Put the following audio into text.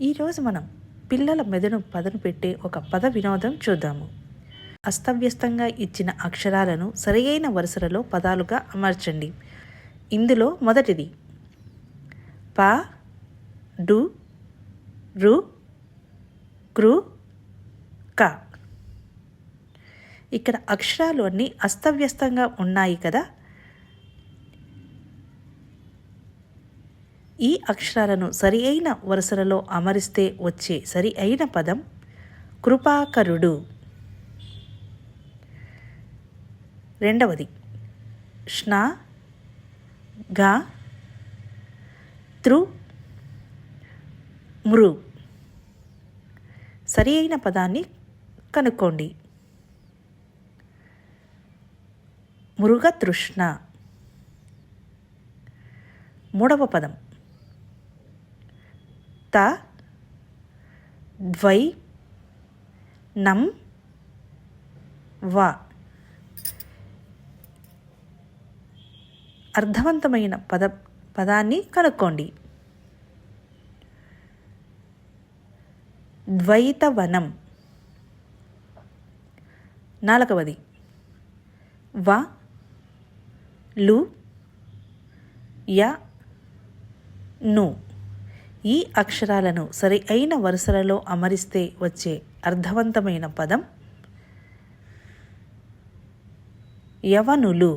ఈరోజు మనం పిల్లల మెదడు పదను పెట్టే ఒక పద వినోదం చూద్దాము. అస్తవ్యస్తంగా ఇచ్చిన అక్షరాలను సరియైన వరుసలలో పదాలుగా అమర్చండి. ఇందులో మొదటిది ప డు రు కృ క. ఇక్కడ అక్షరాలు అన్నీ అస్తవ్యస్తంగా ఉన్నాయి కదా? ఈ అక్షరాలను సరి అయిన వరుసలలో అమరిస్తే వచ్చే సరి అయిన పదం కృపాకరుడు. రెండవది ష్నా గా త్రు మృ. సరి అయిన పదాన్ని కనుక్కోండి. మృగతృష్ణ. మూడవ పదం త ద్వై నం వ. అర్థవంతమైన పద పదాన్ని కనుక్కోండి. ద్వైతవనం. నాలుగవది. వ లు య ను. ఈ అక్షరాలను సరి అయిన వరుసలలో అమరిస్తే వచ్చే అర్థవంతమైన పదం యవనులు.